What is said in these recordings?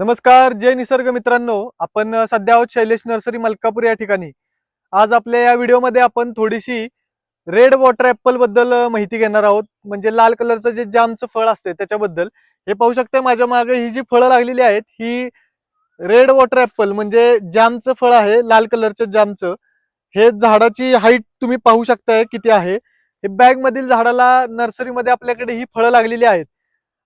नमस्कार जय निसर्ग मित्रांनो. आपण सध्या आहोत शैलेश नर्सरी मलकापूर या ठिकाणी. आज आपल्या या व्हिडिओमध्ये आपण थोडीशी रेड वॉटर ऍपलबद्दल माहिती घेणार आहोत. म्हणजे लाल कलरचं जे जामचं फळ असते त्याच्याबद्दल. हे पाहू शकता माझ्या मागे ही जी फळं लागलेली आहेत ही रेड वॉटर ऍपल म्हणजे जामचं फळ आहे लाल कलरचं जामचं. हे झाडाची हाईट तुम्ही पाहू शकताय किती आहे. हे बॅग मधील झाडाला नर्सरीमध्ये आपल्याकडे ही फळं लागलेली आहेत.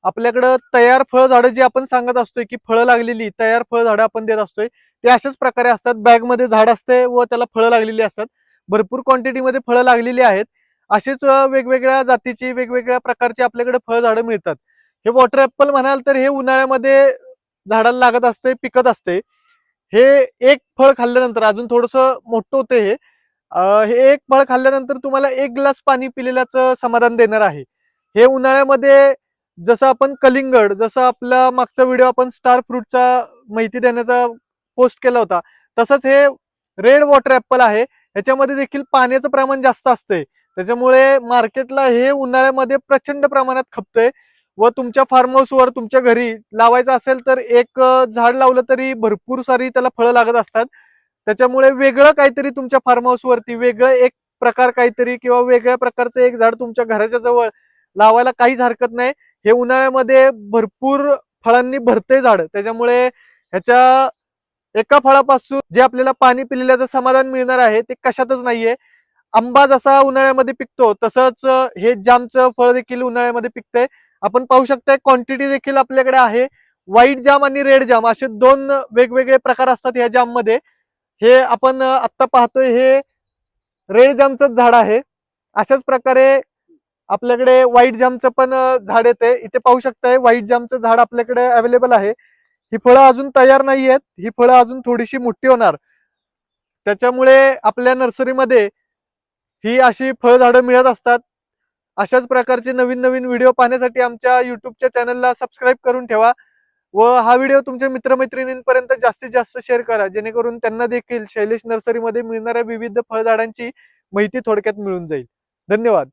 आपल्याकडं तयार फळ झाडं जी आपण सांगत असतोय की फळं लागलेली तयार फळ झाडं आपण देत असतोय ते अशाच प्रकारे असतात. बॅगमध्ये झाड असते व त्याला फळं लागलेली असतात. भरपूर क्वांटिटीमध्ये फळं लागलेली आहेत. असेच वेगवेगळ्या जातीची वेगवेगळ्या प्रकारची आपल्याकडे फळ झाडं मिळतात. हे वॉटर ऍपल म्हणाल तर हे उन्हाळ्यामध्ये झाडाला लागत असते पिकत असते हे एक फळ खाल्ल्यानंतर अजून थोडस मोठं होते हे हे एक फळ खाल्ल्यानंतर तुम्हाला एक ग्लास पाणी पिलेल्याचं समाधान देणार आहे. हे उन्हाळ्यामध्ये जसं आपण कलिंगड जसं आपला मागचा व्हिडिओ आपण स्टार फ्रूटचा माहिती देण्याचा पोस्ट केला होता तसंच हे रेड वॉटर ऍपल आहे. ह्याच्यामध्ये देखील पाण्याचं प्रमाण जास्त असतंय. त्याच्यामुळे मार्केटला हे उन्हाळ्यामध्ये प्रचंड प्रमाणात खपतंय. व तुमच्या फार्म हाऊसवर तुमच्या घरी लावायचं असेल तर एक झाड लावलं तरी भरपूर सारी त्याला फळं लागत असतात. त्याच्यामुळे वेगळं काहीतरी तुमच्या फार्म हाऊसवरती वेगळं एक प्रकार काहीतरी किंवा वेगळ्या प्रकारचं एक झाड तुमच्या घराच्या जवळ लावायला काहीच हरकत नाही. हे उन्हाळ्यामध्ये भरपूर फळांनी भरते झाड. त्याच्यामुळे ह्याच्या एका फळापासून जे आपल्याला पाणी पिलेल्याचं समाधान मिळणार आहे ते कशातच नाहीये. आंबा जसा उन्हाळ्यामध्ये पिकतो तसंच हे जामचं फळ देखील उन्हाळ्यामध्ये पिकतंय आपण पाहू शकता क्वांटिटी देखील आपल्याकडे आहे. व्हाईट जाम आणि रेड जाम असे दोन वेगवेगळे प्रकार असतात या जाममध्ये हे आपण आत्ता पाहतोय हे रेड जामचंच झाड आहे. अशाच प्रकारे आपल्याकडे व्हाईट जामचं पण झाड येते इथे पाहू शकताय व्हाईट जामचं झाड आपल्याकडे अवेलेबल आहे. ही फळं अजून तयार नाही आहेत. ही फळं अजून थोडीशी मोठी होणार. त्याच्यामुळे आपल्या नर्सरीमध्ये ही अशी फळझाडं मिळत असतात. अशाच प्रकारचे नवीन नवीन व्हिडिओ पाहण्यासाठी आमच्या युट्यूबच्या चॅनलला सबस्क्राईब करून ठेवा. व हा व्हिडिओ तुमच्या मित्रमैत्रिणींपर्यंत जास्तीत जास्त शेअर करा. जेणेकरून त्यांना देखील शैलेश नर्सरीमध्ये मिळणाऱ्या विविध फळझाडांची माहिती थोडक्यात मिळून जाईल. धन्यवाद.